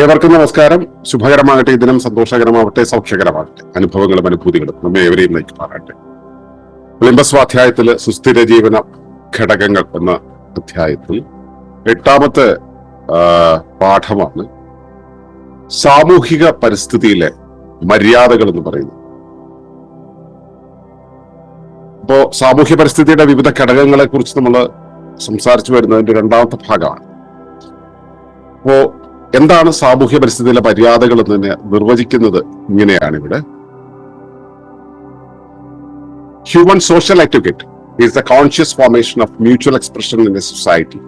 ഏവർക്കും നമസ്കാരം. ശുഭകരമാകട്ടെ. ദിനം സന്തോഷകരമാവട്ടെ സൗഖ്യകരമാകട്ടെ. അനുഭവങ്ങളും അനുഭൂതികളും നമ്മെ ഏവരെയും നയിക്കുമാറാട്ടെ ലിംബസ്വാധ്യായത്തിൽ സുസ്ഥിര ജീവന ഘടകങ്ങൾ എന്ന അധ്യായത്തിൽ എട്ടാമത്തെ പാഠമാണ് സാമൂഹിക പരിസ്ഥിതിയിലെ മര്യാദകൾ എന്ന് പറയുന്നത്. അപ്പോ സാമൂഹ്യ പരിസ്ഥിതിയുടെ വിവിധ ഘടകങ്ങളെ കുറിച്ച് നമ്മൾ സംസാരിച്ചു വരുന്നതിന്റെ രണ്ടാമത്തെ ഭാഗമാണ്. അപ്പോ എന്താണ് സാമൂഹ്യ പരിസ്ഥിതിയിലെ മര്യാദകൾ എന്ന് നിർവചിക്കുന്നത് ഇങ്ങനെയാണ് ഇവിടെ. Human social etiquette is the conscious formation of mutual expression in a society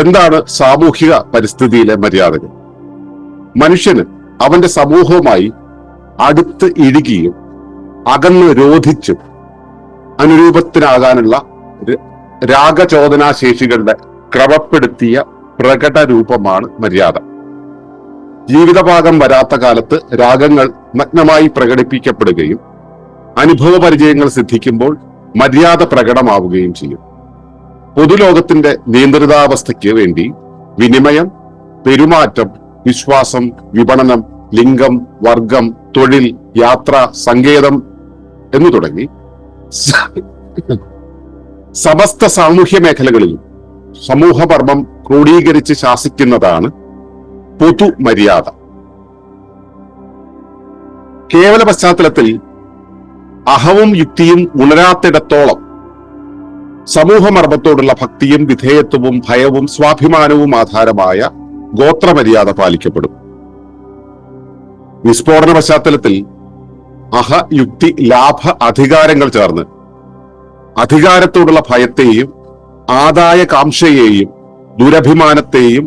എന്താണ് സാമൂഹിക പരിസ്ഥിതിയിലെ മര്യാദകൾ? മനുഷ്യന് അവന്റെ സമൂഹവുമായി അടുത്ത് ഇഴുകിയും അകന്ന് രോധിച്ചും അനുരൂപത്തിനാകാനുള്ള രാഗചോദനാശേഷികളുടെ ക്രമപ്പെടുത്തിയ പ്രകട രൂപമാണ് മര്യാദ. ജീവിതഭാഗം വരാത്ത കാലത്ത് രാഗങ്ങൾ നഗ്നമായി പ്രകടിപ്പിക്കപ്പെടുകയും അനുഭവ പരിചയങ്ങൾ സിദ്ധിക്കുമ്പോൾ മര്യാദ പ്രകടമാവുകയും ചെയ്യും. പൊതുലോകത്തിന്റെ നിയന്ത്രിതാവസ്ഥയ്ക്ക് വേണ്ടി വിനിമയം പെരുമാറ്റം വിശ്വാസം വിപണനം ലിംഗം വർഗം തൊഴിൽ യാത്ര സങ്കേതം എന്നു തുടങ്ങി സമസ്ത സാമൂഹ്യ മേഖലകളിലും സമൂഹപർമ്മം ക്രോഡീകരിച്ച് ശാസിക്കുന്നതാണ് പൊതുമര്യാദ. കേവല പശ്ചാത്തലത്തിൽ അഹവും യുക്തിയും ഉണരാത്തിടത്തോളം സമൂഹമർമ്മത്തോടുള്ള ഭക്തിയും വിധേയത്വവും ഭയവും സ്വാഭിമാനവും ആധാരമായ ഗോത്രമര്യാദ പാലിക്കപ്പെടും. വിസ്ഫോടന പശ്ചാത്തലത്തിൽ അഹ യുക്തി ലാഭ അധികാരങ്ങൾ ചേർന്ന് അധികാരത്തോടുള്ള ഭയത്തെയും ആദായ കാംക്ഷയെയും ദുരഭിമാനത്തെയും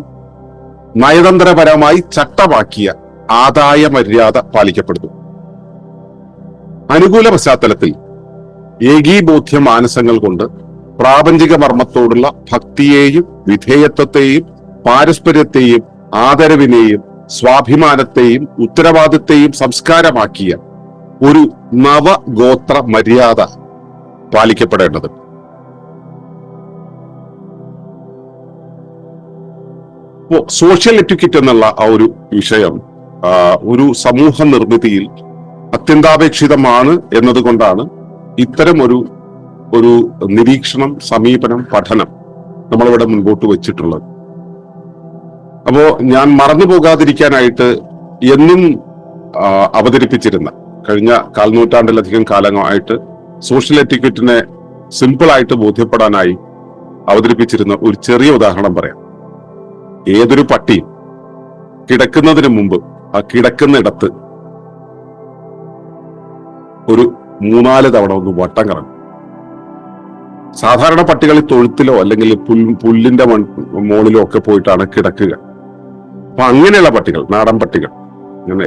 നയതന്ത്രപരമായി ചട്ടമാക്കിയ ആദായ മര്യാദ പാലിക്കപ്പെടുന്നു. അനുകൂല പശ്ചാത്തലത്തിൽ ഏകീബോധ്യ മാനസങ്ങൾ കൊണ്ട് പ്രാപഞ്ചിക മർമ്മത്തോടുള്ള ഭക്തിയെയും വിധേയത്വത്തെയും പാരസ്പര്യത്തെയും ആദരവിനെയും സ്വാഭിമാനത്തെയും ഉത്തരവാദിത്തെയും സംസ്കാരമാക്കിയ ഒരു നവഗോത്ര മര്യാദ പാലിക്കപ്പെടേണ്ടത് സോഷ്യൽ എറ്റിക്വറ്റ് എന്നുള്ള ആ ഒരു വിഷയം ഒരു സമൂഹ നിർമ്മിതിയിൽ അത്യന്താപേക്ഷിതമാണ് എന്നതുകൊണ്ടാണ് ഇത്തരം ഒരു ഒരു നിരീക്ഷണം സമീപനം പഠനം നമ്മളിവിടെ മുൻപോട്ട് വെച്ചിട്ടുള്ളത്. അപ്പോ ഞാൻ മറന്നു പോകാതിരിക്കാനായിട്ട് എന്നും അവതരിപ്പിച്ചിരുന്ന കഴിഞ്ഞ കാൽനൂറ്റാണ്ടിലധികം കാലമായിട്ട് സോഷ്യൽ എറ്റിക്വറ്റിനെ സിമ്പിളായിട്ട് ബോധ്യപ്പെടാനായി അവതരിപ്പിച്ചിരുന്ന ഒരു ചെറിയ ഉദാഹരണം പറയാം. ഏതൊരു പട്ടിയും കിടക്കുന്നതിന് മുമ്പ് ആ കിടക്കുന്നിടത്ത് ഒരു മൂന്നാൽ തവണ ഒന്ന് വട്ടം കറങ്ങും. സാധാരണ പട്ടികൾ തൊഴുത്തിലോ അല്ലെങ്കിൽ പുല്ലിന്റെ മൺ മുകളിലോ ഒക്കെ പോയിട്ടാണ് കിടക്കുക. അപ്പൊ അങ്ങനെയുള്ള പട്ടികൾ നാടൻ പട്ടികൾ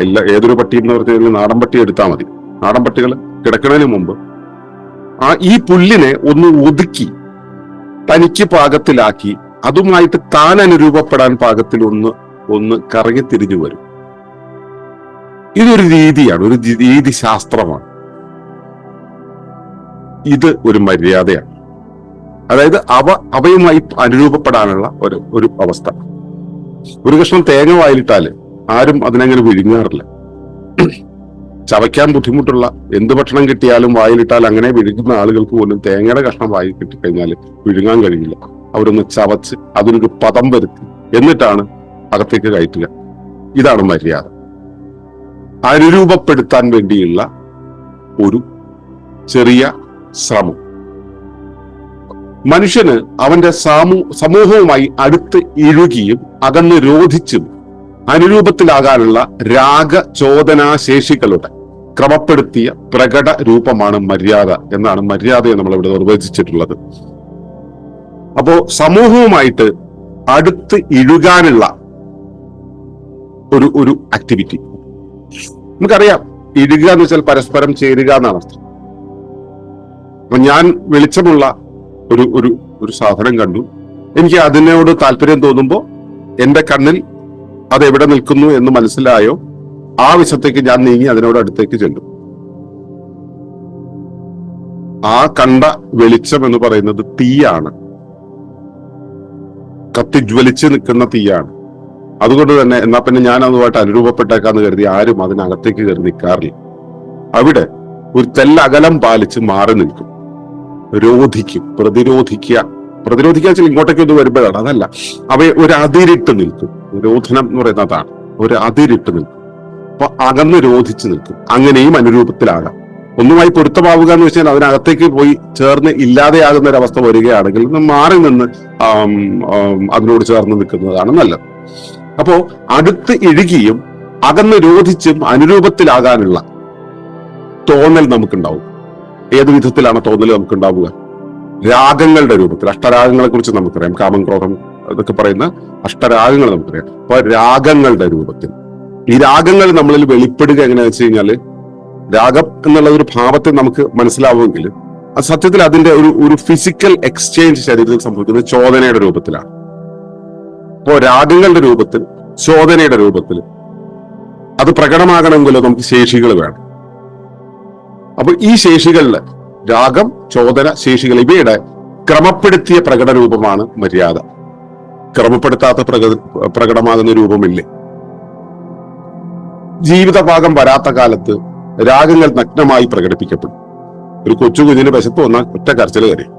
എല്ലാ ഏതൊരു പട്ടി എന്ന് പറഞ്ഞു കഴിഞ്ഞാൽ നാടൻ പട്ടി എടുത്താൽ മതി. നാടൻ പട്ടികൾ കിടക്കുന്നതിന് മുമ്പ് ആ ഈ പുല്ലിനെ ഒന്ന് ഒതുക്കി തനിക്ക് പാകത്തിലാക്കി അതുമായിട്ട് താൻ അനുരൂപപ്പെടാൻ പാകത്തിൽ ഒന്ന് ഒന്ന് കറങ്ങി തിരിഞ്ഞു വരും. ഇതൊരു രീതിയാണ് ഒരു രീതി ശാസ്ത്രമാണ്. ഇത് ഒരു മര്യാദയാണ്. അതായത് അവ അവയുമായി അനുരൂപപ്പെടാനുള്ള ഒരു ഒരു അവസ്ഥ. ഒരു കഷ്ണം തേങ്ങ വായിലിട്ടാൽ ആരും അതിനങ്ങനെ വിഴുങ്ങാറില്ല. ചവയ്ക്കാൻ ബുദ്ധിമുട്ടുള്ള എന്ത് ഭക്ഷണം കിട്ടിയാലും വായിലിട്ടാൽ അങ്ങനെ വിഴുങ്ങുന്ന ആളുകൾക്ക് പോലും തേങ്ങയുടെ കഷ്ണം വായിൽ കിട്ടിക്കഴിഞ്ഞാൽ വിഴുങ്ങാൻ കഴിയില്ല. അവരൊന്ന് ചവച്ച് അതിനൊരു പദം വരുത്തി എന്നിട്ടാണ് അകത്തേക്ക് കയറ്റുക. ഇതാണ് മര്യാദ. അനുരൂപപ്പെടുത്താൻ വേണ്ടിയുള്ള ഒരു ചെറിയ ശ്രമം. മനുഷ്യന് അവന്റെ സാമൂ സമൂഹവുമായി അടുത്ത് ഇഴുകിയും അകന്ന് രോധിച്ചും അനുരൂപത്തിലാകാനുള്ള രാഗ ചോദനാശേഷികളുടെ ക്രമപ്പെടുത്തിയ പ്രകട രൂപമാണ് മര്യാദ എന്നാണ് മര്യാദയെ നമ്മൾ ഇവിടെ നിർവചിച്ചിട്ടുള്ളത്. അപ്പോ സമൂഹവുമായിട്ട് അടുത്ത് ഇഴുകാനുള്ള ഒരു ഒരു ആക്ടിവിറ്റി നമുക്കറിയാം ഇഴുക എന്ന് വെച്ചാൽ പരസ്പരം ചേരുക എന്നാണ് അർത്ഥം. അപ്പൊ ഞാൻ വെളിച്ചമുള്ള ഒരു ഒരു ഒരു സാധനം കണ്ടു. എനിക്ക് അതിനോട് താല്പര്യം തോന്നുമ്പോൾ എന്റെ കണ്ണിൽ അത് എവിടെ നിൽക്കുന്നു എന്ന് മനസ്സിലായോ? ആ വശത്തേക്ക് ഞാൻ നീങ്ങി അതിനോട് അടുത്തേക്ക് ചെല്ലും. ആ കണ്ട വെളിച്ചം എന്ന് പറയുന്നത് തീയാണ്. കത്തിജ്വലിച്ച് നിൽക്കുന്ന തീയാണ്. അതുകൊണ്ട് തന്നെ എന്നാ പിന്നെ ഞാൻ അതുമായിട്ട് അനുരൂപപ്പെട്ടേക്കാന്ന് കരുതി ആരും അതിനകത്തേക്ക് കയറി നിൽക്കാറില്ല. അവിടെ ഒരു തെല്ലകലം പാലിച്ച് മാറി നിൽക്കും. രോധിക്കും പ്രതിരോധിക്കുക. പ്രതിരോധിക്കുക വെച്ചാൽ ഇങ്ങോട്ടേക്ക് ഒന്ന് വരുമ്പോഴാണ്. അതല്ല അവയെ ഒരു അതിരിട്ട് നിൽക്കും. രോധനം എന്ന് പറയുന്നതാണ് ഒരു അതിരിട്ട് നിൽക്കും. അപ്പൊ അകന്ന് രോധിച്ച് നിൽക്കും. അങ്ങനെയും അനുരൂപത്തിലാകാം. ഒന്നുമായി പൊരുത്തമാവുക എന്ന് വെച്ചാൽ അതിനകത്തേക്ക് പോയി ചേർന്ന് ഇല്ലാതെയാകുന്ന ഒരു അവസ്ഥ വരികയാണെങ്കിൽ മാറി നിന്ന് അതിനോട് ചേർന്ന് നിൽക്കുന്നതാണ് നല്ലത്. അപ്പോ അടുത്ത് ഇഴുകിയും അകന്ന് രോധിച്ചും അനുരൂപത്തിലാകാനുള്ള തോന്നൽ നമുക്കുണ്ടാവും. ഏത് വിധത്തിലാണ് തോന്നൽ നമുക്കുണ്ടാവുക? രാഗങ്ങളുടെ രൂപത്തിൽ അഷ്ടരാഗങ്ങളെ കുറിച്ച് നമുക്കറിയാം. കാമം ക്രോധം എന്നൊക്കെ പറയുന്ന അഷ്ടരാഗങ്ങൾ നമുക്കറിയാം. അപ്പൊ രാഗങ്ങളുടെ രൂപത്തിൽ ഈ രാഗങ്ങൾ നമ്മളിൽ വെളിപ്പെടുക എങ്ങനെയാണെന്ന് വെച്ച് കഴിഞ്ഞാൽ രാഗം എന്നുള്ള ഒരു ഭാവത്തെ നമുക്ക് മനസ്സിലാവുമെങ്കിൽ സത്യത്തിൽ അതിന്റെ ഒരു ഒരു ഫിസിക്കൽ എക്സ്ചേഞ്ച് ശരീരത്തിൽ സംഭവിക്കുന്നത് ചോദനയുടെ രൂപത്തിലാണ്. അപ്പോ രാഗങ്ങളുടെ രൂപത്തിൽ ചോദനയുടെ രൂപത്തിൽ അത് പ്രകടമാകണമെങ്കിലോ നമുക്ക് ശേഷികൾ വേണം. അപ്പൊ ഈ ശേഷികളിൽ രാഗം ചോദന ശേഷികൾ ഇവയുടെ ക്രമപ്പെടുത്തിയ പ്രകട രൂപമാണ് മര്യാദ. ക്രമപ്പെടുത്താത്ത പ്രക പ്രകടമാകുന്ന രൂപമില്ലേ? ജീവിതഭാഗം വരാത്ത കാലത്ത് രാഗങ്ങൾ നഗ്നമായി പ്രകടിപ്പിക്കപ്പെടും. ഒരു കൊച്ചു കുഞ്ഞിന് വിശപ്പ് വന്നാൽ ഒറ്റ കരച്ചിൽ കരയും.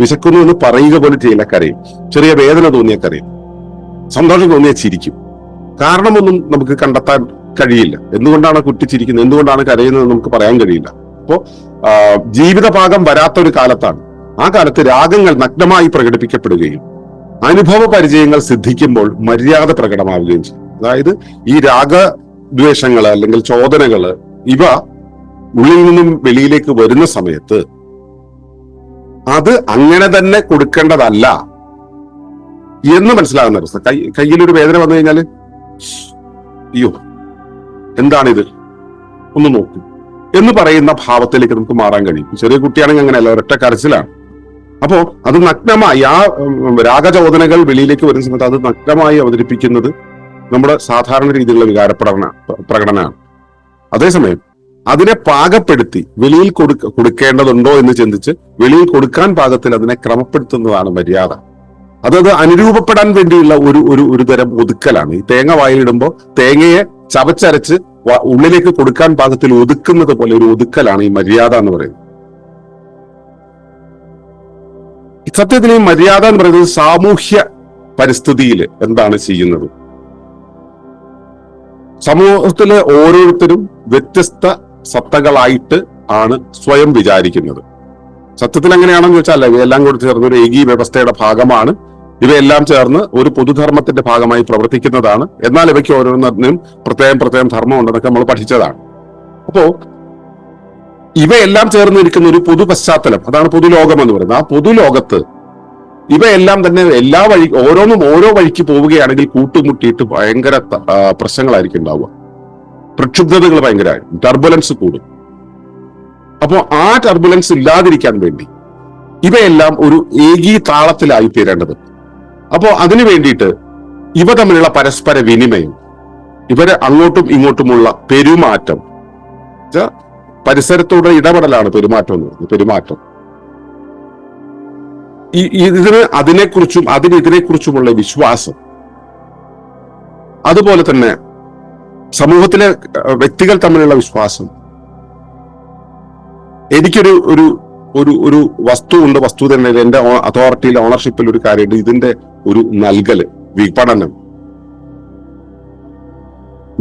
വിശക്കുന്നു എന്ന് പറയുക പോലും ചെയ്യില്ല കരയും. ചെറിയ വേദന തോന്നിയ കരയും. സന്തോഷം തോന്നിയ ചിരിക്കും. കാരണമൊന്നും നമുക്ക് കണ്ടെത്താൻ കഴിയില്ല. എന്തുകൊണ്ടാണ് കുട്ടി ചിരിക്കുന്നത്? എന്തുകൊണ്ടാണ് കരയുന്നത് നമുക്ക് പറയാൻ കഴിയില്ല. അപ്പോ ജീവിതഭാഗം വരാത്ത ഒരു കാലത്താണ്. ആ കാലത്ത് രാഗങ്ങൾ നഗ്നമായി പ്രകടിപ്പിക്കപ്പെടുകയും അനുഭവ പരിചയങ്ങൾ സിദ്ധിക്കുമ്പോൾ മര്യാദ പ്രകടമാവുകയും ചെയ്യും. അതായത് ഈ രാഗദ്വേഷങ്ങൾ അല്ലെങ്കിൽ ചോദനകൾ ഇവ ഉള്ളിൽ നിന്നും വെളിയിലേക്ക് വരുന്ന സമയത്ത് അത് അങ്ങനെ തന്നെ കൊടുക്കേണ്ടതല്ല എന്ന് മനസ്സിലാകുന്ന അവസ്ഥ. കൈ കയ്യിലൊരു വേദന വന്നു കഴിഞ്ഞാൽ അയ്യോ എന്താണിത്? ഒന്ന് നോക്കൂ. എന്ന് പറയുന്ന ഭാവത്തിലേക്ക് നമുക്ക് മാറാൻ കഴിയും. ചെറിയ കുട്ടിയാണെങ്കിൽ അങ്ങനെയല്ല ഒരൊറ്റ കരച്ചിലാണ്. അപ്പോ അത് നഗ്നമായി ആ രാഗചോദനകൾ വെളിയിലേക്ക് വരുന്ന സമയത്ത് അത് നഗ്നമായി അവതരിപ്പിക്കുന്നത് നമ്മുടെ സാധാരണ രീതിയിലുള്ള വികാര പ്രകടന പ്രകടനമാണ്. അതേസമയം അതിനെ പാകപ്പെടുത്തി വെളിയിൽ കൊടുക്ക കൊടുക്കേണ്ടതുണ്ടോ എന്ന് ചിന്തിച്ച് വെളിയിൽ കൊടുക്കാൻ പാകത്തിൽ അതിനെ ക്രമപ്പെടുത്തുന്നതാണ് മര്യാദ. അതത് അനുരൂപപ്പെടാൻ വേണ്ടിയുള്ള ഒരു ഒരു ഒരു തരം ഒതുക്കലാണ്. ഈ തേങ്ങ വായിലിടുമ്പോൾ തേങ്ങയെ ചവച്ചരച്ച് ഉള്ളിലേക്ക് കൊടുക്കാൻ പാകത്തിൽ ഒതുക്കുന്നത് പോലെ ഒരു ഒതുക്കലാണ് ഈ മര്യാദ എന്ന് പറയുന്നത്. സത്യത്തിൽ ഈ മര്യാദ എന്ന് പറയുന്നത് സാമൂഹ്യ പരിസ്ഥിതിയിൽ എന്താണ് ചെയ്യുന്നത്? സമൂഹത്തിലെ ഓരോരുത്തരും വ്യത്യസ്ത സത്തകളായിട്ട് ആണ് സ്വയം വിചാരിക്കുന്നത്. സത്യത്തിൽ എങ്ങനെയാണെന്ന് ചോദിച്ചാൽ ഇവയെല്ലാം കൂടി ചേർന്ന് ഒരു ഏകീ വ്യവസ്ഥയുടെ ഭാഗമാണ്. ഇവയെല്ലാം ചേർന്ന് ഒരു പൊതുധർമ്മത്തിന്റെ ഭാഗമായി പ്രവർത്തിക്കുന്നതാണ്. എന്നാൽ ഇവയ്ക്ക് ഓരോന്നിനും പ്രത്യേകം പ്രത്യേകം ധർമ്മം ഉണ്ടെന്നൊക്കെ നമ്മൾ പഠിച്ചതാണ്. അപ്പോ ഇവയെല്ലാം ചേർന്നിരിക്കുന്ന ഒരു പൊതു പശ്ചാത്തലം അതാണ് പൊതുലോകം എന്ന് പറയുന്നത്. ആ പൊതുലോകത്ത് ഇവയെല്ലാം തന്നെ എല്ലാ വഴി ഓരോന്നും ഓരോ വഴിക്ക് പോവുകയാണെങ്കിൽ കൂട്ടുമുട്ടിയിട്ട് ഭയങ്കര പ്രശ്നങ്ങളായിരിക്കും ഉണ്ടാവുക. പ്രക്ഷുബ്ധതകൾ ഭയങ്കരമായിരിക്കും. ടർബുലൻസ് കൂടും. അപ്പോൾ ആ ടർബുലൻസ് ഇല്ലാതിരിക്കാൻ വേണ്ടി ഇവയെല്ലാം ഒരു ഏകീ താളത്തിലായി തീരേണ്ടത് അപ്പോ അതിനു വേണ്ടിയിട്ട് ഇവ തമ്മിലുള്ള പരസ്പര വിനിമയം ഇവരെ അങ്ങോട്ടും ഇങ്ങോട്ടുമുള്ള പെരുമാറ്റം പരിസരത്തോട് ഇടപെടലാണ് പെരുമാറ്റം എന്ന് പറയുന്നത്. പെരുമാറ്റം. ഈ ഇതിന് അതിനെക്കുറിച്ചും അതിന് ഇതിനെക്കുറിച്ചുമുള്ള വിശ്വാസം. അതുപോലെ തന്നെ സമൂഹത്തിലെ വ്യക്തികൾ തമ്മിലുള്ള വിശ്വാസം. എനിക്കൊരു ഒരു ഒരു ഒരു വസ്തു ഉണ്ട് വസ്തു തന്നെ എന്റെ അതോറിറ്റിയിൽ ഓണർഷിപ്പിൽ ഒരു കാര്യമുണ്ട് ഇതിന്റെ ഒരു നൽകൽ വിപണനം.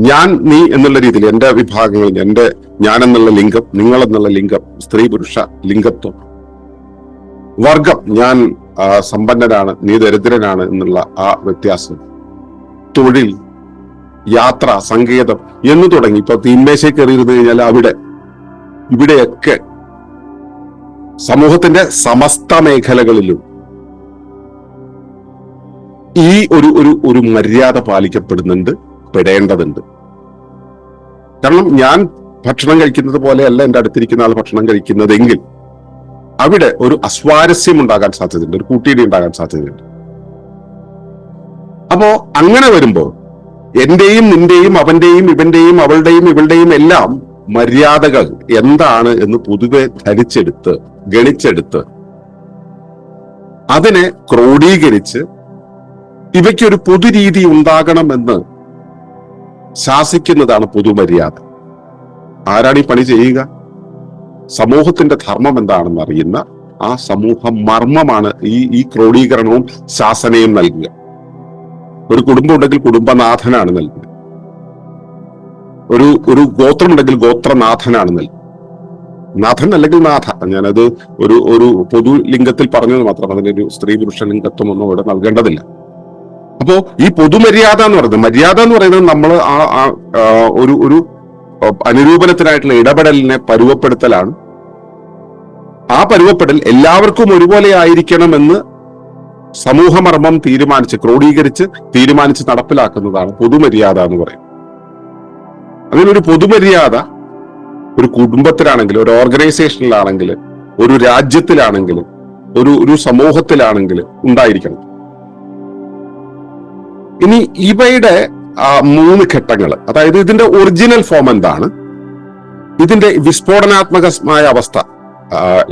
ഞാൻ നീ എന്നുള്ള രീതിയിൽ എന്റെ വിഭാഗങ്ങളിൽ എന്റെ ഞാൻ എന്നുള്ള ലിംഗം നിങ്ങൾ എന്നുള്ള ലിംഗം സ്ത്രീ പുരുഷ ലിംഗത്വം വർഗം. ഞാൻ സമ്പന്നനാണ് നീ ദരിദ്രനാണ് എന്നുള്ള ആ വ്യത്യാസം. തൊഴിൽ യാത്ര സങ്കേതം എന്ന് തുടങ്ങി. ഇപ്പൊ തീന്മേശയിൽ കയറിയിരുന്നു കഴിഞ്ഞാൽ അവിടെ ഇവിടെയൊക്കെ സമൂഹത്തിന്റെ സമസ്ത മേഖലകളിലും ഈ ഒരു ഒരു ഒരു മര്യാദ പാലിക്കപ്പെടുന്നുണ്ട് പെടേണ്ടതുണ്ട്. കാരണം ഞാൻ ഭക്ഷണം കഴിക്കുന്നത് പോലെയല്ല എന്റെ അടുത്തിരിക്കുന്ന ആൾ ഭക്ഷണം കഴിക്കുന്നതെങ്കിൽ അവിടെ ഒരു അസ്വാരസ്യം ഉണ്ടാകാൻ സാധ്യതയുണ്ട് ഒരു കൂട്ടിയിടി ഉണ്ടാകാൻ സാധ്യതയുണ്ട്. അപ്പോ അങ്ങനെ വരുമ്പോൾ എന്റെയും നിന്റെയും അവന്റെയും ഇവന്റെയും അവളുടെയും ഇവളുടെയും എല്ലാം മര്യാദകൾ എന്താണ് എന്ന് പൊതുവെ ധരിച്ചെടുത്ത് ഗണിച്ചെടുത്ത് അതിനെ ക്രോഡീകരിച്ച് ഇവയ്ക്കൊരു പൊതുരീതി ഉണ്ടാകണമെന്ന് ശാസിക്കുന്നതാണ് പൊതുമര്യാദ. ആരാണ് ഈ പണി ചെയ്യുക? സമൂഹത്തിന്റെ ധർമ്മം എന്താണെന്ന് അറിയുന്ന ആ സമൂഹ മർമ്മമാണ് ഈ ഈ ക്രോഡീകരണവും ശാസനയും നൽകുക. ഒരു കുടുംബം ഉണ്ടെങ്കിൽ കുടുംബനാഥനാണ് നൽകുക. ഒരു ഒരു ഗോത്രമുണ്ടെങ്കിൽ ഗോത്രനാഥനാണ് നൽകുക. നാഥൻ അല്ലെങ്കിൽ നാഥ. ഞാനത് ഒരു ഒരു പൊതു ലിംഗത്തിൽ പറഞ്ഞത് മാത്രം അതിനൊരു സ്ത്രീ പുരുഷ ലിംഗത്വം ഒന്നും ഇവിടെ നൽകേണ്ടതില്ല. അപ്പോ ഈ പൊതുമര്യാദ എന്ന് പറയുന്നത് മര്യാദ എന്ന് പറയുന്നത് നമ്മൾ ആ ഒരു ഒരു അനുരൂപനത്തിനായിട്ടുള്ള ഇടപെടലിനെ പരുവപ്പെടുത്തലാണ്. ആ പരുവപ്പെടൽ എല്ലാവർക്കും ഒരുപോലെ ആയിരിക്കണമെന്ന് സമൂഹമർമ്മം തീരുമാനിച്ച് ക്രോഡീകരിച്ച് തീരുമാനിച്ച് നടപ്പിലാക്കുന്നതാണ് പൊതുമര്യാദ എന്ന് പറയുന്നത്. അങ്ങനെ ഒരു പൊതുമര്യാദ ഒരു കുടുംബത്തിലാണെങ്കിൽ ഒരു ഓർഗനൈസേഷനിലാണെങ്കിൽ ഒരു രാജ്യത്തിലാണെങ്കിൽ ഒരു ഒരു സമൂഹത്തിലാണെങ്കിൽ ഉണ്ടായിരിക്കണം. ഇനി ഇവയുടെ മൂന്ന് ഘട്ടങ്ങൾ അതായത് ഇതിന്റെ ഒറിജിനൽ ഫോം എന്താണ്? ഇതിന്റെ വിസ്ഫോടനാത്മകമായ അവസ്ഥ.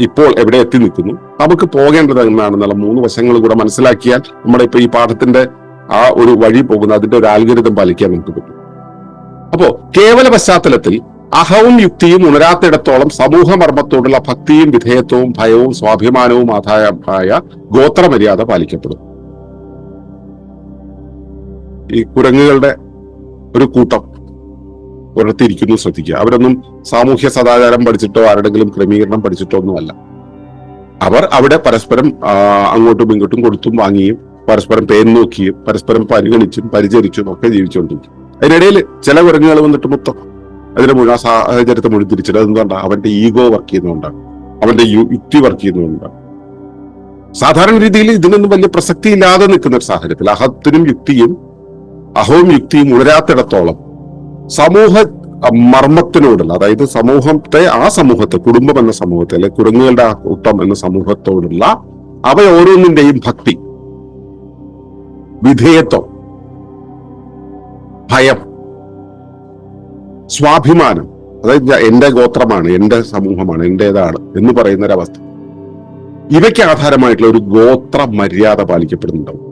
ഇപ്പോൾ എവിടെ എത്തി നിൽക്കുന്നു? നമുക്ക് പോകേണ്ടത് എന്നാണെന്നുള്ള മൂന്ന് വശങ്ങൾ കൂടെ മനസ്സിലാക്കിയാൽ നമ്മുടെ ഇപ്പൊ ഈ പാഠത്തിന്റെ ആ ഒരു വഴി പോകുന്ന അതിന്റെ ഒരു ആൽഗരിതം പാലിക്കാൻ നമുക്ക് പറ്റും. അപ്പോ കേവല പശ്ചാത്തലത്തിൽ അഹവും യുക്തിയും ഉണരാത്തിടത്തോളം സമൂഹമർമ്മത്തോടുള്ള ഭക്തിയും വിധേയത്വവും ഭയവും സ്വാഭിമാനവും ആധായമായ ഗോത്രമര്യാദ പാലിക്കപ്പെടും. ഈ കുരങ്ങുകളുടെ ഒരു കൂട്ടം ഒരിടത്തിരിക്കുന്നു ശ്രദ്ധിക്കുക. അവരൊന്നും സാമൂഹ്യ സദാചാരം പഠിച്ചിട്ടോ ആരുടെങ്കിലും ക്രമീകരണം പഠിച്ചിട്ടോ ഒന്നുമല്ല. അവർ അവിടെ പരസ്പരം അങ്ങോട്ടും ഇങ്ങോട്ടും കൊടുത്തും വാങ്ങിയും പരസ്പരം പേൻ നോക്കിയും പരസ്പരം പരിഗണിച്ചും പരിചരിച്ചും ഒക്കെ ജീവിച്ചുകൊണ്ടിരിക്കും. അതിനിടയിൽ ചില കുരങ്ങുകൾ വന്നിട്ട് മൊത്തം അതിന്റെ മുഴുവൻ ആ സാഹചര്യത്തെ മുഴുവൻ തിരിച്ചിട്ട് അതെന്തുകൊണ്ടാ? അവന്റെ ഈഗോ വർക്ക് ചെയ്യുന്നതുകൊണ്ടാണ് അവന്റെ യുക്തി വർക്ക് ചെയ്യുന്നതുകൊണ്ടാണ് സാധാരണ രീതിയിൽ ഇതിനൊന്നും വലിയ പ്രസക്തി ഇല്ലാതെ നിൽക്കുന്ന ഒരു സാഹചര്യത്തിൽ അഹത്തിനും യുക്തിയും അഹവും യുക്തിയും ഉണരാത്തിടത്തോളം സമൂഹ മർമ്മത്തിനോടുള്ള അതായത് സമൂഹത്തെ ആ സമൂഹത്തെ കുടുംബം എന്ന സമൂഹത്തെ അല്ലെ കുരങ്ങുകളുടെ കൂട്ടം എന്ന സമൂഹത്തോടുള്ള അവ ഓരോന്നിന്റെയും ഭക്തി വിധേയത്വം ഭയം സ്വാഭിമാനം അതായത് എന്റെ ഗോത്രമാണ് എന്റെ സമൂഹമാണ് എന്റേതാണ് എന്ന് പറയുന്ന ഒരവസ്ഥ ഇവയ്ക്ക് ആധാരമായിട്ടുള്ള ഒരു ഗോത്ര മര്യാദ പാലിക്കപ്പെടുന്നുണ്ടാവും.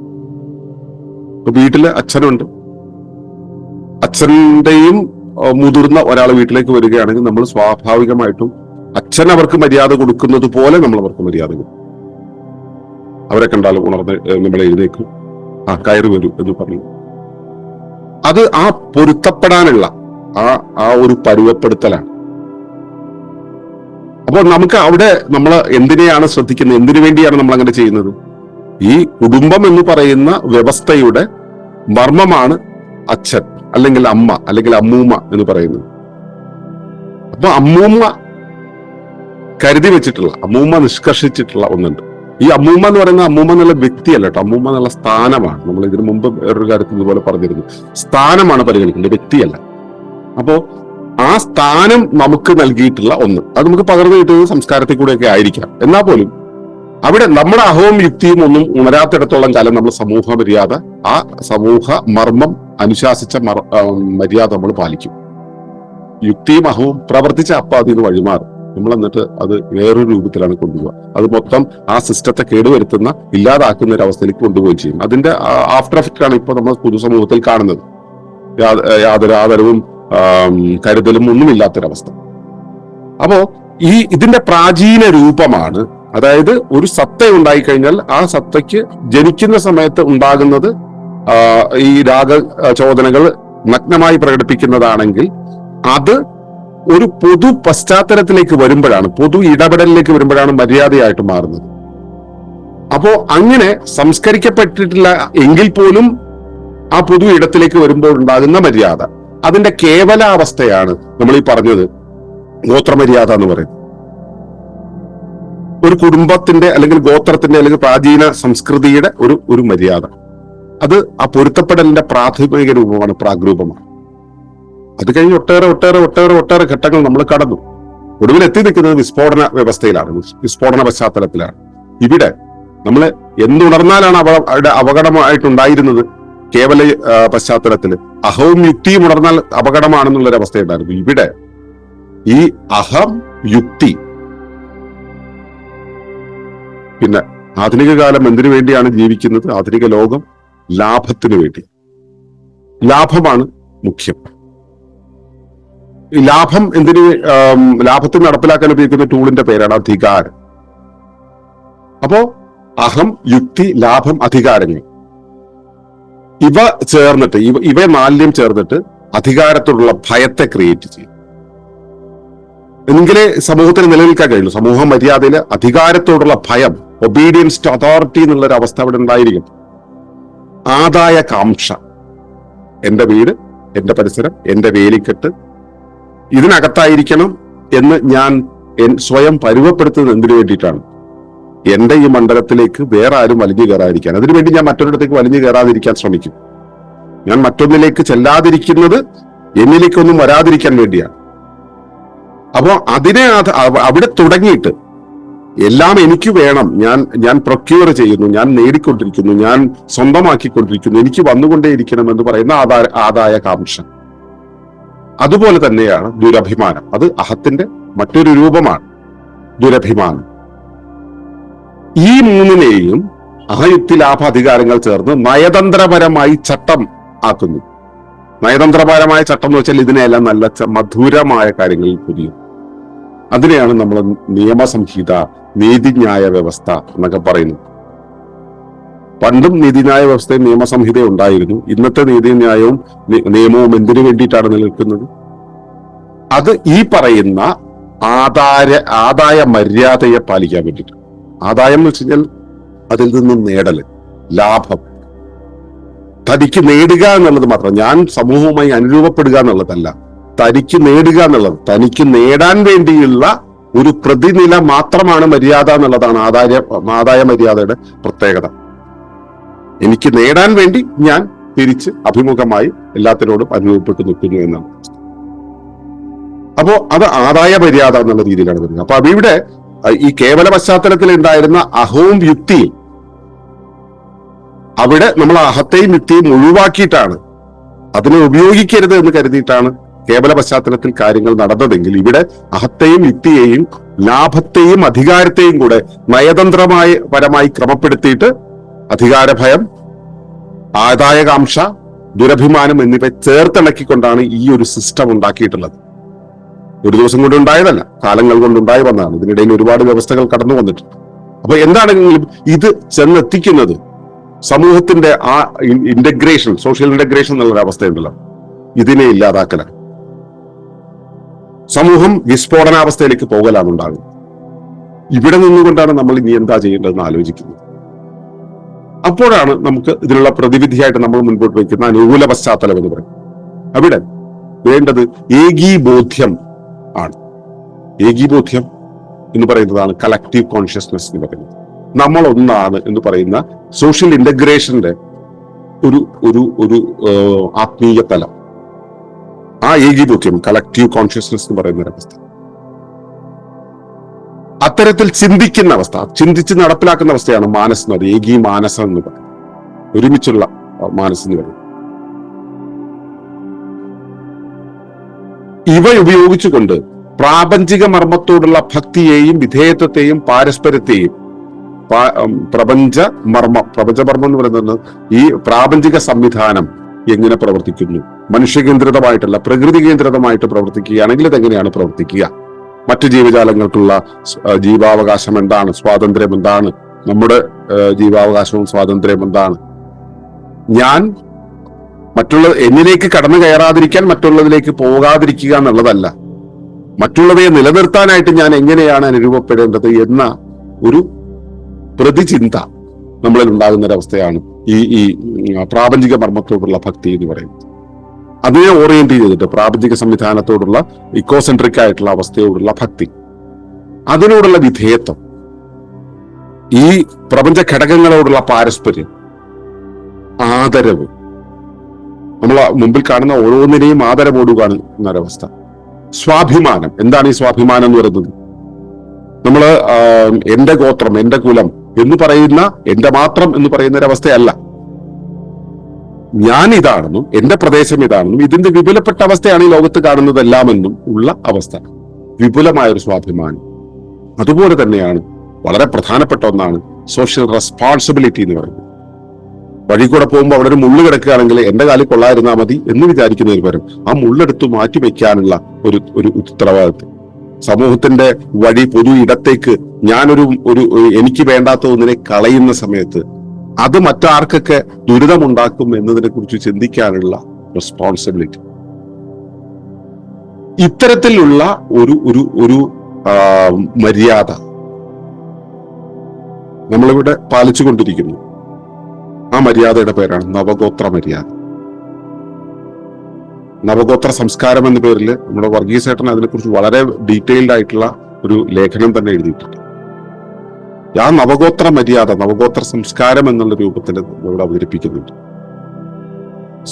ഇപ്പൊ വീട്ടിൽ അച്ഛനുണ്ട് അച്ഛന്റെയും മുതിർന്ന ഒരാൾ വീട്ടിലേക്ക് വരികയാണെങ്കിൽ നമ്മൾ സ്വാഭാവികമായിട്ടും അച്ഛൻ അവർക്ക് മര്യാദ കൊടുക്കുന്നത് പോലെ നമ്മൾ അവർക്ക് മര്യാദ കൊടുക്കും. അവരെ കണ്ടാൽ ഉണർന്ന് നമ്മളെ എഴുന്നേക്കും ആ കയറി വരും എന്ന് പറഞ്ഞു. അത് ആ പൊരുത്തപ്പെടാനുള്ള ആ ആ ഒരു പരുവപ്പെടുത്തലാണ്. അപ്പോൾ നമുക്ക് അവിടെ നമ്മൾ എന്തിനെയാണ് ശ്രദ്ധിക്കുന്നത്? എന്തിനു വേണ്ടിയാണ് നമ്മൾ അങ്ങനെ ചെയ്യുന്നത്? ഈ കുടുംബം എന്ന് പറയുന്ന വ്യവസ്ഥയുടെ മർമ്മമാണ് അച്ഛൻ. അല്ലെങ്കിൽ അമ്മ അല്ലെങ്കിൽ അമ്മൂമ്മ എന്ന് പറയുന്നത്. അപ്പൊ അമ്മൂമ്മ കരുതി വെച്ചിട്ടുള്ള അമ്മൂമ്മ നിഷ്കർഷിച്ചിട്ടുള്ള ഒന്നുണ്ട്. ഈ അമ്മൂമ്മ എന്ന് പറയുന്ന അമ്മൂമ്മ എന്നുള്ള വ്യക്തിയല്ല കേട്ടോ. അമ്മൂമ്മ എന്നുള്ള സ്ഥാനമാണ്. നമ്മൾ ഇതിനു മുമ്പ് വേറൊരു കാര്യത്തിൽ ഇതുപോലെ പറഞ്ഞിരുന്നു. സ്ഥാനമാണ് പരിഗണിക്കുന്നത് വ്യക്തിയല്ല. അപ്പോ ആ സ്ഥാനം നമുക്ക് നൽകിയിട്ടുള്ള ഒന്ന്. അത് നമുക്ക് പകർന്നു കിട്ടുന്നത് സംസ്കാരത്തിൽ കൂടെയൊക്കെ ആയിരിക്കാം. എന്നാൽ പോലും അവിടെ നമ്മുടെ അഹവും യുക്തിയും ഒന്നും ഉണരാത്തിടത്തോളം കാലം നമ്മൾ സമൂഹ മര്യാദ ആ സമൂഹ മർമ്മം അനുശാസിച്ച മര്യാദ നമ്മൾ പാലിക്കും. യുക്തിയും അഹവും പ്രവർത്തിച്ച അപ്പ അതിന് വഴിമാറും. നമ്മൾ എന്നിട്ട് അത് വേറൊരു രൂപത്തിലാണ് കൊണ്ടുപോകുക അത് മൊത്തം ആ സിസ്റ്റത്തെ കേടുവരുത്തുന്ന ഇല്ലാതാക്കുന്ന ഒരു അവസ്ഥയിലേക്ക് കൊണ്ടുപോവുകയും ചെയ്യും. അതിന്റെ ആഫ്റ്റർ എഫക്റ്റ് ആണ് ഇപ്പൊ നമ്മൾ പൊതുസമൂഹത്തിൽ കാണുന്നത്. യാതൊരു ആദരവും കരുതലും ഒന്നുമില്ലാത്തൊരവസ്ഥ. അപ്പോ ഈ ഇതിന്റെ പ്രാചീന രൂപമാണ്. അതായത് ഒരു സത്ത ഉണ്ടായിക്കഴിഞ്ഞാൽ ആ സത്തയ്ക്ക് ജനിക്കുന്ന സമയത്ത് ഉണ്ടാകുന്നത് ഈ രാഗ ചോദനകൾ നഗ്നമായി പ്രകടിപ്പിക്കുന്നതാണെങ്കിൽ അത് ഒരു പൊതു പശ്ചാത്തലത്തിലേക്ക് വരുമ്പോഴാണ് പൊതു ഇടപെടലിലേക്ക് വരുമ്പോഴാണ് മര്യാദയായിട്ട് മാറുന്നത്. അപ്പോ അങ്ങനെ സംസ്കരിക്കപ്പെട്ടിട്ടില്ല എങ്കിൽ പോലും ആ പൊതു ഇടത്തിലേക്ക് വരുമ്പോൾ ഉണ്ടാകുന്ന മര്യാദ. അതിന്റെ കേവലാവസ്ഥയാണ് നമ്മൾ ഈ പറഞ്ഞത് ഗോത്രമര്യാദ എന്ന് പറയുന്നത്. ഒരു കുടുംബത്തിന്റെ അല്ലെങ്കിൽ ഗോത്രത്തിന്റെ അല്ലെങ്കിൽ പ്രാചീന സംസ്കൃതിയുടെ ഒരു ഒരു മര്യാദ. അത് ആ പൊരുത്തപ്പെടലിന്റെ പ്രാഥമിക രൂപമാണ് പ്രാഗ്രൂപമാണ്. അത് കഴിഞ്ഞ് ഒട്ടേറെ ഒട്ടേറെ ഒട്ടേറെ ഒട്ടേറെ ഘട്ടങ്ങൾ നമ്മൾ കടന്നു. ഒടുവിൽ എത്തി നിൽക്കുന്നത് വിസ്ഫോടന വ്യവസ്ഥയിലാണ് വിസ്- വിസ്ഫോടന പശ്ചാത്തലത്തിലാണ്. ഇവിടെ നമ്മൾ എന്തുണർന്നാലാണ് അവ അവിടെ അപകടമായിട്ടുണ്ടായിരുന്നത്? കേവല പശ്ചാത്തലത്തിൽ അഹവും യുക്തിയും ഉണർന്നാൽ അപകടമാണെന്നുള്ള ഒരു അവസ്ഥയുണ്ടായിരുന്നു. ഇവിടെ ഈ അഹം യുക്തി പിന്നെ ആധുനിക കാലം എന്തിനു വേണ്ടിയാണ് ജീവിക്കുന്നത്? ആധുനിക ലോകം ലാഭത്തിന് വേണ്ടി. ലാഭമാണ് മുഖ്യം. ഈ ലാഭം എന്തിന് ലാഭത്തിന് നടപ്പിലാക്കാൻ ഉപയോഗിക്കുന്ന ടൂളിന്റെ പേരാണ് അധികാരം. അപ്പോ അഹം യുക്തി ലാഭം അധികാരങ്ങൾ. ഇവ ചേർന്നിട്ട് ഇവ ഇവ മാലിന്യം ചേർന്നിട്ട് അധികാരത്തോടുള്ള ഭയത്തെ ക്രിയേറ്റ് ചെയ്യും. എങ്കിലേ സമൂഹത്തിന് നിലനിൽക്കാൻ കഴിയുള്ളൂ. സമൂഹ മര്യാദയിൽ അധികാരത്തോടുള്ള ഭയം ഒബീഡിയൻസ് ടു അതോറിറ്റി എന്നുള്ള ഒരു അവസ്ഥ അവിടെ ഉണ്ടായിരിക്കും ആദായ കാംക്ഷ എന്റെ വീട് എന്റെ പരിസരം എന്റെ വേലിക്കെട്ട് ഇതിനകത്തായിരിക്കണം എന്ന് ഞാൻ സ്വയം പരുവപ്പെടുത്തുന്നത് എന്തിനു വേണ്ടിയിട്ടാണ്? എന്റെ ഈ മണ്ഡലത്തിലേക്ക് വേറെ ആരും വലിഞ്ഞു കയറാതിരിക്കാൻ. അതിനുവേണ്ടി ഞാൻ മറ്റൊരിടത്തേക്ക് വലിഞ്ഞു കയറാതിരിക്കാൻ ശ്രമിക്കും. ഞാൻ മറ്റൊന്നിലേക്ക് ചെല്ലാതിരിക്കുന്നത് എന്നിലേക്കൊന്നും വരാതിരിക്കാൻ വേണ്ടിയാണ്. അപ്പോ അതിനെ അവിടെ തുടങ്ങിയിട്ട് എല്ലാം എനിക്ക് വേണം. ഞാൻ ഞാൻ പ്രൊക്യൂർ ചെയ്യുന്നു. ഞാൻ നേടിക്കൊണ്ടിരിക്കുന്നു. ഞാൻ സ്വന്തമാക്കിക്കൊണ്ടിരിക്കുന്നു. എനിക്ക് വന്നുകൊണ്ടേയിരിക്കണം എന്ന് പറയുന്ന ആദായ ആദായ കാംക്ഷ അതുപോലെ തന്നെയാണ് ദുരഭിമാനം. അത് അഹത്തിന്റെ മറ്റൊരു രൂപമാണ്. ദുരഭിമാനം. ഈ മൂന്നിനെയും അഹയുക്തി ലാഭ അധികാരങ്ങൾ ചേർന്ന് നയതന്ത്രപരമായി ചട്ടം ആക്കുന്നു. നയതന്ത്രപരമായ ചട്ടം എന്ന് വെച്ചാൽ ഇതിനെല്ലാം നല്ല മധുരമായ കാര്യങ്ങളിൽ പുരിയും അതിനെയാണ് നമ്മൾ നിയമസംഹിത നീതിന്യായ വ്യവസ്ഥ എന്നൊക്കെ പറയുന്നത്. പണ്ടും നീതിന്യായ വ്യവസ്ഥയും നിയമസംഹിത ഉണ്ടായിരുന്നു. ഇന്നത്തെ നീതിന്യായവും നിയമവും എന്തിനു വേണ്ടിയിട്ടാണ് നിലനിൽക്കുന്നത്? അത് ഈ പറയുന്ന ആദായ ആദായ മര്യാദയെ പാലിക്കാൻ വേണ്ടിയിട്ട്. ആദായം എന്ന് വെച്ച് കഴിഞ്ഞാൽ അതിൽ നിന്ന് നേടൽ ലാഭം. തനിക്ക് നേടുക എന്നുള്ളത് മാത്രം. ഞാൻ സമൂഹവുമായി അനുരൂപപ്പെടുക എന്നുള്ളതല്ല. തനിക്ക് നേടുക എന്നുള്ളത്. തനിക്ക് നേടാൻ വേണ്ടിയുള്ള ഒരു പ്രതിനില മാത്രമാണ് മര്യാദ എന്നുള്ളതാണ് ആദായ ആദായ മര്യാദയുടെ പ്രത്യേകത. എനിക്ക് നേടാൻ വേണ്ടി ഞാൻ തിരിച്ച് അഭിമുഖമായി എല്ലാത്തിനോടും അനുഭവപ്പെട്ട് നിൽക്കുന്നു എന്നാണ്. അപ്പോ അത് ആദായ മര്യാദ എന്നുള്ള രീതിയിലാണ് വരുന്നത്. അപ്പൊ അവിടെ ഈ കേവല പശ്ചാത്തലത്തിൽ ഉണ്ടായിരുന്ന അഹവും യുക്തി അവിടെ നമ്മൾ അഹത്തെയും യുക്തിയും ഒഴിവാക്കിയിട്ടാണ് അതിനെ ഉപയോഗിക്കരുത് എന്ന് കരുതിയിട്ടാണ് കേവല പശ്ചാത്തലത്തിൽ കാര്യങ്ങൾ നടന്നതെങ്കിൽ ഇവിടെ അഹത്തെയും യുക്തിയെയും ലാഭത്തെയും അധികാരത്തെയും കൂടെ നയതന്ത്രമായി പരമായി ക്രമപ്പെടുത്തിയിട്ട് അധികാരഭയം ആദായകാംക്ഷ ദുരഭിമാനം എന്നിവ ചേർത്തിണക്കിക്കൊണ്ടാണ് ഈ ഒരു സിസ്റ്റം ഉണ്ടാക്കിയിട്ടുള്ളത്. ഒരു ദിവസം കൊണ്ട് ഉണ്ടായതല്ല കാലങ്ങൾ കൊണ്ട് ഉണ്ടായി വന്നതാണ് ഇതിനിടയിൽ ഒരുപാട് വ്യവസ്ഥകൾ കടന്നു വന്നിട്ടുണ്ട്. അപ്പൊ എന്താണെങ്കിലും ഇത് ചെന്നെത്തിക്കുന്നത് സമൂഹത്തിന്റെ ആ ഇന്റഗ്രേഷൻ സോഷ്യൽ ഇന്റഗ്രേഷൻ എന്നുള്ള അവസ്ഥയുണ്ടല്ലോ. ഇതിനെ ഇല്ലാതാക്കലാണ്. സമൂഹം വിസ്ഫോടനാവസ്ഥയിലേക്ക് പോകലാണ് ഉണ്ടാകുന്നത്. ഇവിടെ നിന്നുകൊണ്ടാണ് നമ്മൾ ഇനി എന്താ ചെയ്യേണ്ടതെന്ന് ആലോചിക്കുന്നത്. അപ്പോഴാണ് നമുക്ക് ഇതിനുള്ള പ്രതിവിധിയായിട്ട് നമ്മൾ മുൻപോട്ട് വയ്ക്കുന്ന അനുകൂല പശ്ചാത്തലം എന്ന് പറയും അവിടെ വേണ്ടത് ഏകീബോധ്യം ആണ്. ഏകീബോധ്യം എന്ന് പറയുന്നതാണ് കളക്റ്റീവ് കോൺഷ്യസ്നെസ് എന്ന് പറയുന്നത്. നമ്മൾ ഒന്നാണ് എന്ന് പറയുന്ന സോഷ്യൽ ഇന്റഗ്രേഷന്റെ ഒരു ഒരു ഒരു ആത്മീയ തലം. ആ ഏകീഭൂത്യം കളക്റ്റീവ് കോൺഷ്യസ്നസ് എന്ന് പറയുന്ന ഒരു അവസ്ഥ. അത്തരത്തിൽ ചിന്തിക്കുന്ന അവസ്ഥ ചിന്തിച്ച് നടപ്പിലാക്കുന്ന അവസ്ഥയാണ് മാനസ് എന്ന് പറയുന്നത്. ഏകീ മാനസം എന്ന് പറയുന്നത്. ഒരുമിച്ചുള്ള മാനസ് എന്ന് പറയുന്നത്. ഇവ ഉപയോഗിച്ചുകൊണ്ട് പ്രാപഞ്ചിക മർമ്മത്തോടുള്ള ഭക്തിയെയും വിധേയത്വത്തെയും പാരസ്പര്യത്തെയും പ്രപഞ്ച മർമ്മം പ്രപഞ്ച മർമ്മം എന്ന് പറയുന്നത് ഈ പ്രാപഞ്ചിക സംവിധാനം എങ്ങനെ പ്രവർത്തിക്കുന്നു? മനുഷ്യകേന്ദ്രിതമായിട്ടല്ല പ്രകൃതി കേന്ദ്രിതമായിട്ട് പ്രവർത്തിക്കുകയാണെങ്കിൽ ഇതെങ്ങനെയാണ് പ്രവർത്തിക്കുക? മറ്റു ജീവജാലങ്ങൾക്കുള്ള ജീവാവകാശം എന്താണ്? സ്വാതന്ത്ര്യം എന്താണ്? നമ്മുടെ ജീവാവകാശവും സ്വാതന്ത്ര്യം എന്താണ്? ഞാൻ മറ്റുള്ള എന്നിലേക്ക് കടന്നു കയറാതിരിക്കാൻ മറ്റുള്ളതിലേക്ക് പോകാതിരിക്കുക എന്നുള്ളതല്ല. മറ്റുള്ളവയെ നിലനിർത്താനായിട്ട് ഞാൻ എങ്ങനെയാണ് അനുരൂപപ്പെടേണ്ടത് എന്ന ഒരു പ്രതിചിന്ത നമ്മളിൽ ഉണ്ടാകുന്ന ഒരവസ്ഥയാണ് ഈ ഈ പ്രാപഞ്ചിക മർമ്മത്തോടുള്ള ഭക്തി എന്ന് പറയുന്നത്. അതിനെ ഓറിയന്റ് ചെയ്തിട്ട് പ്രാപഞ്ചിക സംവിധാനത്തോടുള്ള ഇക്കോസെൻട്രിക് ആയിട്ടുള്ള അവസ്ഥയോടുള്ള ഭക്തി. അതിനോടുള്ള വിധേയത്വം. ഈ പ്രപഞ്ച ഘടകങ്ങളോടുള്ള പാരസ്പര്യം. ആദരവ്. നമ്മൾ മുമ്പിൽ കാണുന്ന ഓരോന്നിനെയും ആദരവോട് കാണുന്ന ഒരവസ്ഥ സ്വാഭിമാനം. എന്താണ് ഈ സ്വാഭിമാനം എന്ന് പറയുന്നത്? നമ്മൾ എന്റെ ഗോത്രം എന്റെ കുലം എന്ന് പറയുന്ന എന്റെ മാത്രം എന്ന് പറയുന്ന ഒരവസ്ഥയല്ല ഞാൻ ഇതാണെന്നും എന്റെ പ്രദേശം ഇതാണെന്നും ഇതിന്റെ വിപുലപ്പെട്ട അവസ്ഥയാണ് ഈ ലോകത്ത് കാണുന്നതെല്ലാമെന്നും ഉള്ള അവസ്ഥ. വിപുലമായ ഒരു സ്വാഭിമാനം. അതുപോലെ തന്നെയാണ് വളരെ പ്രധാനപ്പെട്ട ഒന്നാണ് സോഷ്യൽ റെസ്പോൺസിബിലിറ്റി എന്ന് പറയുന്നത്. വഴി കൂടെ പോകുമ്പോൾ അവിടെ ഒരു മുള്ളു കിടക്കുകയാണെങ്കിൽ എന്റെ കാലിൽ കൊള്ളായിരുന്നാ മതി എന്ന് വിചാരിക്കുന്നതിന് പകരം ആ മുള്ളെടുത്ത് മാറ്റി വെക്കാനുള്ള ഒരു ഒരു ഉത്തരവാദിത്വം. സമൂഹത്തിന്റെ വഴി പൊതു ഇടത്തേക്ക് ഞാനൊരു ഒരു ഒരു എനിക്ക് വേണ്ടാത്ത ഒന്നിനെ കളയുന്ന സമയത്ത് അത് മറ്റാർക്കൊക്കെ ദുരിതമുണ്ടാക്കും എന്നതിനെ കുറിച്ച് ചിന്തിക്കാനുള്ള റെസ്പോൺസിബിലിറ്റി ഇത്തരത്തിലുള്ള ഒരു ഒരു ഒരു മര്യാദ നമ്മളിവിടെ പാലിച്ചുകൊണ്ടിരിക്കുന്നു. ആ മര്യാദയുടെ പേരാണ് നവഗോത്ര മര്യാദ. നവഗോത്ര സംസ്കാരം എന്ന പേരിൽ നമ്മുടെ വർഗീസേട്ടൻ അതിനെക്കുറിച്ച് വളരെ ഡീറ്റെയിൽഡ് ആയിട്ടുള്ള ഒരു ലേഖനം തന്നെ എഴുതിയിട്ടുണ്ട്. ആ നവഗോത്ര മര്യാദ നവഗോത്ര സംസ്കാരം എന്നുള്ള രൂപത്തിൽ ഇവിടെ അവതരിപ്പിക്കുന്നുണ്ട്.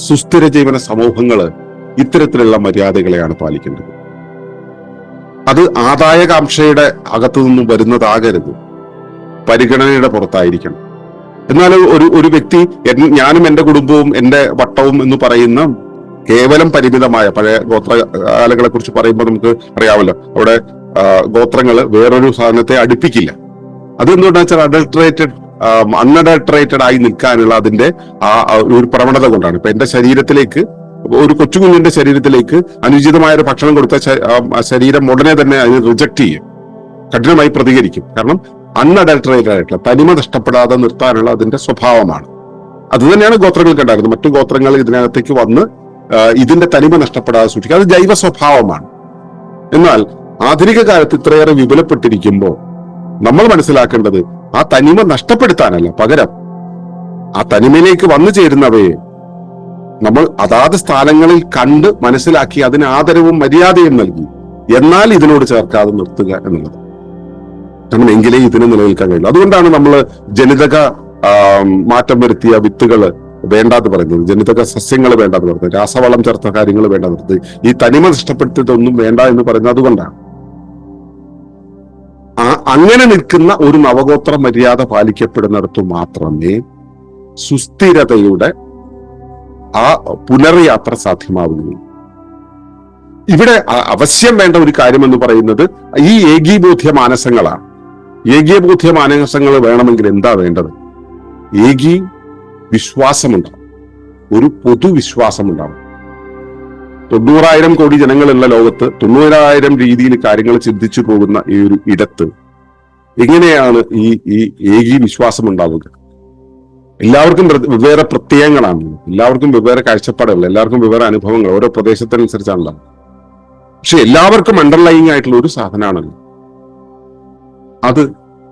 സുസ്ഥിര ജീവന സമൂഹങ്ങൾ ഇത്തരത്തിലുള്ള മര്യാദകളെയാണ് പാലിക്കേണ്ടത്. അത് ആദായകാംക്ഷയുടെ അകത്തു നിന്നും വരുന്നതാകരുത്. പരിഗണനയുടെ പുറത്തായിരിക്കണം. എന്നാൽ ഒരു ഒരു വ്യക്തി ഞാനും എന്റെ കുടുംബവും എന്റെ വട്ടവും എന്ന് പറയുന്ന കേവലം പരിമിതമായ പഴയ ഗോത്രകാലങ്ങളെ കുറിച്ച് പറയുമ്പോൾ നമുക്ക് അറിയാമല്ലോ. അവിടെ ഗോത്രങ്ങൾ വേറൊരു സാധനത്തെ അടുപ്പിക്കില്ല. അതെന്തുകൊണ്ടാ വെച്ചാൽ അഡൾട്ടറേറ്റഡ് അൺഅഡൾട്ടറേറ്റഡ് ആയി നിൽക്കാനുള്ള അതിന്റെ ആ ഒരു പ്രവണത കൊണ്ടാണ്. ഇപ്പൊ എന്റെ ശരീരത്തിലേക്ക് ഒരു കൊച്ചുകുഞ്ഞിന്റെ ശരീരത്തിലേക്ക് അനുചിതമായ ഒരു ഭക്ഷണം കൊടുത്ത ശരീരം ഉടനെ തന്നെ അതിന് റിജക്ട് ചെയ്യും. കഠിനമായി പ്രതികരിക്കും. കാരണം അൺഅഡൾട്ടറേറ്റഡ് ആയിട്ടുള്ള തനിമ നഷ്ടപ്പെടാതെ നിർത്താനുള്ള അതിന്റെ സ്വഭാവമാണ്. അത് തന്നെയാണ് ഗോത്രങ്ങൾക്ക് ഉണ്ടായിരുന്നത്. മറ്റു ഗോത്രങ്ങൾ ഇതിനകത്തേക്ക് വന്ന് ഇതിന്റെ തനിമ നഷ്ടപ്പെടാതെ സൂക്ഷിക്കുക അത് ജൈവ സ്വഭാവമാണ്. എന്നാൽ ആധുനിക കാലത്ത് ഇത്രയേറെ വിപുലപ്പെട്ടിരിക്കുമ്പോൾ നമ്മൾ മനസ്സിലാക്കേണ്ടത് ആ തനിമ നഷ്ടപ്പെടുത്താനല്ല പകരം. ആ തനിമയിലേക്ക് വന്നു ചേരുന്നവയെ നമ്മൾ അതാത് സ്ഥാനങ്ങളിൽ കണ്ട് മനസ്സിലാക്കി അതിന് ആദരവും മര്യാദയും നൽകി. എന്നാൽ ഇതിനോട് ചേർക്കാതെ നിർത്തുക എന്നുള്ളത്. കാരണം എങ്കിലേ ഇതിന് നിലനിൽക്കാൻ കഴിയുള്ളൂ. അതുകൊണ്ടാണ് നമ്മൾ ജനിതക മാറ്റം വരുത്തിയ വിത്തുകൾ വേണ്ടാന്ന് പറയുന്നത് ജനിതക സസ്യങ്ങൾ വേണ്ടാന്ന് പറയുന്നത് രാസവളം ചേർത്ത കാര്യങ്ങൾ വേണ്ടാന്ന് പറയുന്നത് ഈ തനിമ നഷ്ടപ്പെടുത്തിയതൊന്നും വേണ്ട എന്ന് പറയുന്നത് അതുകൊണ്ടാണ്. അങ്ങനെ നിൽക്കുന്ന ഒരു നവഗോത്ര മര്യാദ പാലിക്കപ്പെടുന്നിടത്തു മാത്രമേ സുസ്ഥിരതയുടെ ആ പുനർയാത്ര സാധ്യമാവുകയുള്ളൂ. ഇവിടെ അവശ്യം വേണ്ട ഒരു കാര്യം എന്ന് പറയുന്നത് ഈ ഏകീബോധ്യ മാനസങ്ങളാണ്. ഏകീബോധ്യ മാനസങ്ങൾ വേണമെങ്കിൽ എന്താ വേണ്ടത്? ഏകീ വിശ്വാസമുണ്ടാവും. ഒരു പൊതുവിശ്വാസമുണ്ടാവും തൊണ്ണൂറായിരം കോടി ജനങ്ങളുള്ള ലോകത്ത് തൊണ്ണൂറായിരം രീതിയിൽ കാര്യങ്ങൾ ചിന്തിച്ചു പോകുന്ന ഈ ഒരു ഇടത്ത് എങ്ങനെയാണ് ഈ ഈ ഏകീ വിശ്വാസം ഉണ്ടാവുക എല്ലാവർക്കും വെവ്വേറെ പ്രത്യയങ്ങളാണ്. എല്ലാവർക്കും വെവ്വേറെ കാഴ്ചപ്പാടുകൾ എല്ലാവർക്കും വെവ്വേറെ അനുഭവങ്ങൾ ഓരോ പ്രദേശത്തിനനുസരിച്ചാണല്ലോ. പക്ഷെ എല്ലാവർക്കും അണ്ടർലൈങ് ആയിട്ടുള്ള ഒരു സാധനമാണല്ലോ. അത്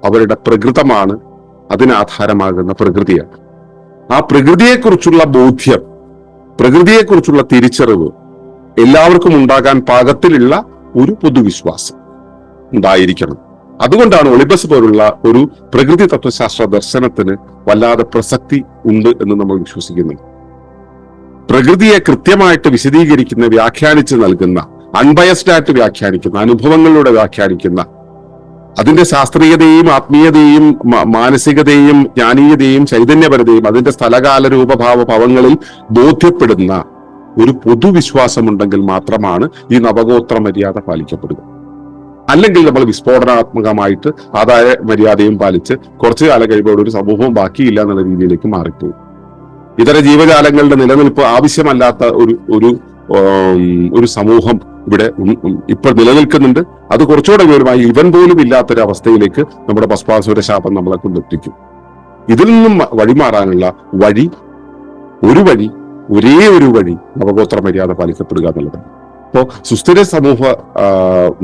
അവരുടെ പ്രകൃതമാണ് അതിനാധാരമാകുന്ന പ്രകൃതിയാണ്. ആ പ്രകൃതിയെക്കുറിച്ചുള്ള ബോധ്യം പ്രകൃതിയെക്കുറിച്ചുള്ള തിരിച്ചറിവ് എല്ലാവർക്കും ഉണ്ടാകാൻ പാകത്തിലുള്ള ഒരു പൊതുവിശ്വാസം ഉണ്ടായിരിക്കണം. അതുകൊണ്ടാണ് ഒളിബസ് പോലുള്ള ഒരു പ്രകൃതി തത്വശാസ്ത്ര ദർശനത്തിന് വല്ലാതെ പ്രസക്തി ഉണ്ട് എന്ന് നമ്മൾ വിശ്വസിക്കുന്നു. പ്രകൃതിയെ കൃത്യമായിട്ട് വിശദീകരിക്കുന്ന വ്യാഖ്യാനിച്ച് നൽകുന്ന അൺബയസ്ഡ് ആയിട്ട് വ്യാഖ്യാനിക്കുന്ന അനുഭവങ്ങളിലൂടെ വ്യാഖ്യാനിക്കുന്ന അതിന്റെ ശാസ്ത്രീയതയും ആത്മീയതയും മാനസികതയും ജ്ഞാനീയതയും ചൈതന്യപരതയും അതിന്റെ സ്ഥലകാല രൂപഭാവ ഭാവങ്ങളിൽ ബോധ്യപ്പെടുന്ന ഒരു പൊതുവിശ്വാസമുണ്ടെങ്കിൽ മാത്രമാണ് ഈ നവഗോത്ര മര്യാദ പാലിക്കപ്പെടുക. അല്ലെങ്കിൽ നമ്മൾ വിസ്ഫോടനാത്മകമായിട്ട് ആദായ മര്യാദയും പാലിച്ച് കുറച്ചു കാലം കഴിയുമ്പോൾ ഒരു സമൂഹവും ബാക്കിയില്ല എന്നുള്ള രീതിയിലേക്ക് മാറിപ്പോകും. ഇതര ജീവജാലങ്ങളുടെ നിലനിൽപ്പ് ആവശ്യമല്ലാത്ത ഒരു ഒരു ഒരു സമൂഹം ഇവിടെ ഇപ്പോൾ നിലനിൽക്കുന്നുണ്ട്. അത് കുറച്ചുകൂടെ വിവരമായി ഇവൻ പോലും ഇല്ലാത്തൊരു അവസ്ഥയിലേക്ക് നമ്മുടെ പസ്പാസുര ശാപം നമ്മളെ കൊണ്ടെത്തിക്കും. ഇതിൽ നിന്നും വഴിമാറാനുള്ള വഴി ഒരു വഴി ഒരേ ഒരു വഴി നവഗോത്ര മര്യാദ പാലിക്കപ്പെടുക എന്നുള്ളതാണ്. അപ്പോ സുസ്ഥിര സമൂഹ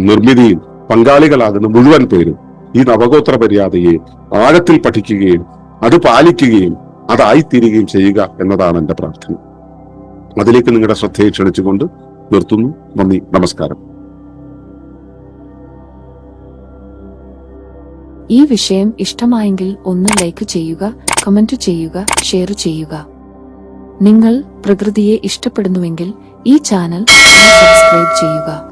നിർമ്മിതിയിൽ പങ്കാളികളാകുന്ന മുഴുവൻ പേരും ഈ നവഗോത്ര മര്യാദയെ ആഴത്തിൽ പഠിക്കുകയും അത് പാലിക്കുകയും അതായിത്തീരുകയും ചെയ്യുക എന്നതാണ് എന്റെ പ്രാർത്ഥന. അതിലേക്ക് നിങ്ങളുടെ ശ്രദ്ധയെ ക്ഷണിച്ചുകൊണ്ട് നിർത്തുന്നു. നന്ദി നമസ്കാരം. ഈ വിഷയം ഇഷ്ടമായെങ്കിൽ ഒന്ന് ലൈക്ക് ചെയ്യുക കമന്റ് ചെയ്യുക ഷെയർ ചെയ്യുക. നിങ്ങൾ പ്രകൃതിയെ ഇഷ്ടപ്പെടുന്നുവെങ്കിൽ ഈ ചാനൽ സബ്സ്ക്രൈബ് ചെയ്യുക.